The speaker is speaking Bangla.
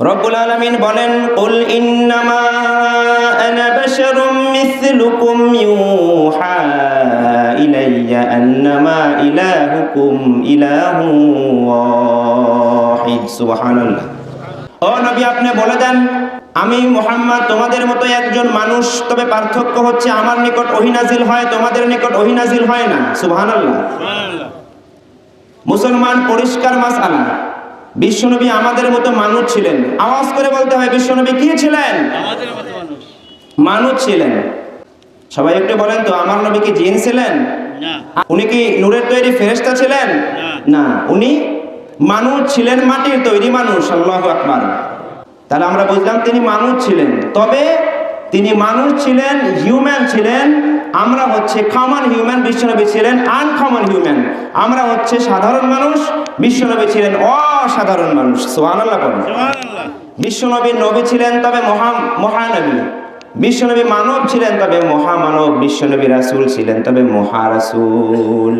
রব্বুল আলামিন বলেন কুল ইন্নামা আনা বাশারুম মিসলুকুম ইউহা ইলাইয়া আন্নামা ইলাহুকুম ইলাহু ওয়াহিদ। সুবহানাল্লাহ। ও নবী আপনি বলে দেন আমি মোহাম্মদ তোমাদের মতো একজন মানুষ তবে পার্থক্য হচ্ছে আমার নিকট অহিনাজিল হয় তোমাদের নিকট অহিনাজিল হয় না। সুবহানাল্লাহ। মুসলমান পরিষ্কার মাস আলা বিশ্বনবী আমাদের মতো মানুষ ছিলেন। আওয়াজ করে বলতে হয় বিশ্বনবী কি ছিলেন? মানুষ। ছিলেন। সবাই একটু বলেন তো আমার নবী কি জিন ছিলেন? উনি কি নূরের তৈরি ফেরেস্তা ছিলেন? না। না। উনি মানুষ ছিলেন মাটির তৈরি মানুষ আল্লাহু আকবার। তাহলে আমরা বুঝলাম তিনি মানুষ ছিলেন। তবে তিনি মানুষ ছিলেন হিউম্যান ছিলেন আমরা হচ্ছে কমন হিউম্যান বিশ্বনবী ছিলেন আনকমন হিউম্যান আমরা হচ্ছে সাধারণ মানুষ বিশ্বনবী ছিলেন অসাধারণ মানুষ। বিশ্বনবী নবী ছিলেন তবে মহা মহানবী। বিশ্বনবী মানব ছিলেন তবে মহামানব। বিশ্বনবী রাসুল ছিলেন তবে মহারাসূল।